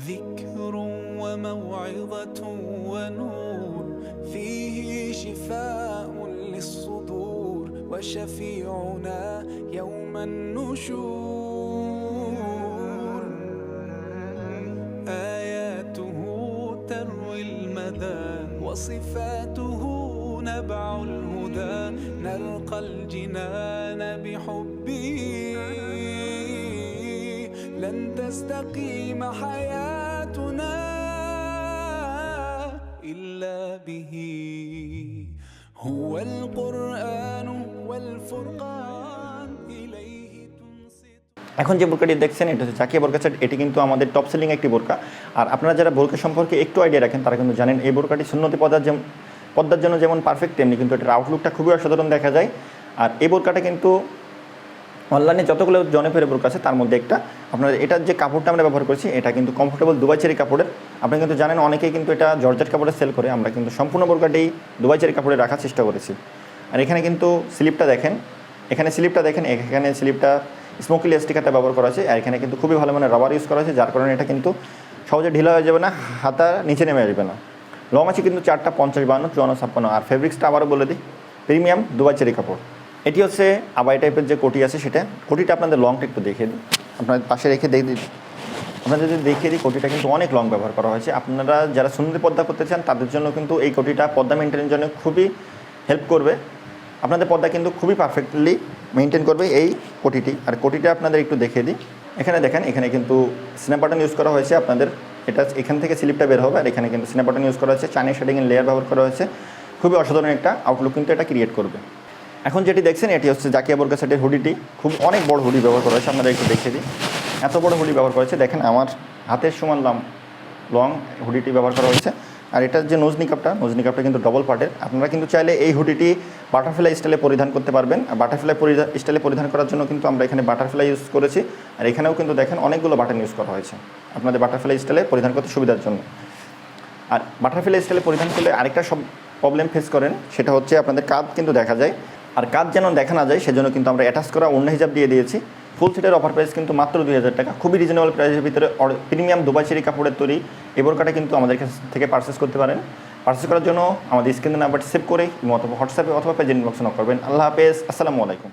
ذكر وموعظة ونور. فيه شفاء للصدور وشفيعنا يوم النشور. آياته تروي المدى وصفاته نبع الهدى. نلقى الجنان بحبه لن تستقيم حياتنا إلا به هو القرآن والفرقان إليه تنصت এখন যে বোরকাটি দেখছেন এটা হচ্ছে চাকিয়া বোরকা সেট এটি কিন্তু আমাদের টপ সেলিং একটি বোরকা আর আপনারা যারা বোরকা সম্পর্কে একটু আইডিয়া রাখেন তারা কিন্তু জানেন এই বোরকাটি সুন্নতি পদার যেমন পদ্মার জন্য যেমন পারফেক্ট তেমনি কিন্তু এটার আউটলুকটা খুবই অসাধারণ দেখা যায় আর এই বোরকাটা কিন্তু অনলাইনে যতগুলো জনপ্রিয় বোরকা আছে, তার মধ্যে একটা। আপনার এটার যে কাপড়টা আমরা ব্যবহার করছি, এটা কিন্তু কমফোর্টেবল দুবাই চেরি কাপড়ের। আপনি কিন্তু জানেন, অনেকেই কিন্তু এটা জর্জেট কাপড়ে সেল করে। আমরা কিন্তু সম্পূর্ণ বোরকাটি দুবাই চেরি কাপড়ে রাখার চেষ্টা করেছি। আর এখানে কিন্তু স্লিপটা দেখেন। এখানে স্লিপটা দেখেন, এখানে স্লিপটা স্মোকি স্টিকারটা ব্যবহার করা আছে। আর এখানে কিন্তু খুবই ভালো মানে রাবার ইউজ করা আছে, যার কারণে এটা কিন্তু সহজে ঢিলা হয়ে যাবে না, হাতা নিচে নেমে আসবে না। লং আছে কিন্তু চারটা পঞ্চাশ বান্ন চুয়ান্ন, ছাপ্পান্ন। আর ফেব্রিক্সটা আবারও বলে দিই প্রিমিয়াম দুবাই চেরি কাপড়। এটি হচ্ছে আবাই টাইপের যে কোটি আছে সেটা। কোটিটা আপনাদের লংটা একটু দেখে দিই। আপনাদের পাশে রেখে দেখে দিই। আপনাদের যদি দেখিয়ে দিই কোটিটা কিন্তু অনেক লং ব্যবহার করা হয়েছে। আপনারা যারা সুন্দর পর্দা করতে চান তাদের জন্য কিন্তু এই কোটিটা পর্দা মেনটেনের জন্য খুবই হেল্প করবে। আপনাদের পর্দা কিন্তু খুবই পারফেক্টলি মেনটেন করবে এই কোটিটি। আর কোটিটা আপনাদের একটু দেখিয়ে দিই। এখানে দেখেন এখানে কিন্তু স্ন্যাপ বাটন ইউজ করা হয়েছে আপনাদের। এটা এখান থেকে স্লিপটা বের হবে আর এখানে কিন্তু স্ন্যাপ বাটন ইউজ করা হয়েছে। চাইনিজ শেডিংয়ের লেয়ার ব্যবহার করা হয়েছে। খুবই অসাধারণ একটা আউটলুক কিন্তু এটা ক্রিয়েট করবে। এখন যেটি দেখছেন, এটি হচ্ছে জাকিয়া বোরকা সেটের হুডিটি। খুব অনেক বড় হুডি ব্যবহার করা হয়েছে, আপনারা একটু দেখিয়ে দিই এত বড় হুডি ব্যবহার করেছে দেখেন, আমার হাতের সমান লাম লং হুডিটি ব্যবহার করা হয়েছে। আর এটার যে নোজ নিকাপটা নোজ নিকাপটা কিন্তু ডবল পার্টের আপনারা কিন্তু চাইলে এই হুডিটি বাটারফ্লাই স্টাইলে পরিধান করতে পারবেন। আর বাটারফ্লাই স্টাইলে পরিধান করার জন্য কিন্তু আমরা এখানে বাটারফ্লাই ইউজ করেছি। আর এখানেও কিন্তু দেখেন, অনেকগুলো বাটন ইউজ করা হয়েছে। আপনাদের বাটারফ্লাই স্টাইলে পরিধান করতে সুবিধার জন্য। আর বাটারফ্লাই স্টাইলে পরিধান করলে আরেকটা সব প্রবলেম ফেস করেন, সেটা হচ্ছে আপনাদের কাঁধ কিন্তু দেখা যায়। আর কাজ যেন দেখা না যায়, সেজন্য কিন্তু আমরা অ্যাটাচ করা অন্য হিসাব দিয়ে দিয়েছি। ফুল সেটের অফার প্রাইস কিন্তু মাত্র দুই হাজার টাকা। খুবই রিজনেবল প্রাইসের ভিতরে প্রিমিয়াম দুবাই সেরি কাপড়ের তৈরি। এই বোরকাটা কিন্তু আমাদের কাছ থেকে পারচেস করতে পারেন। পারচেস করার জন্য আমাদের স্ক্রিনের নাম্বারটি সেভ করে অথবা হোয়াটসঅ্যাপে অথবা পেজেন্ট বক্সে নক করবেন। আল্লাহ হাফেজ, আসসালামু আলাইকুম।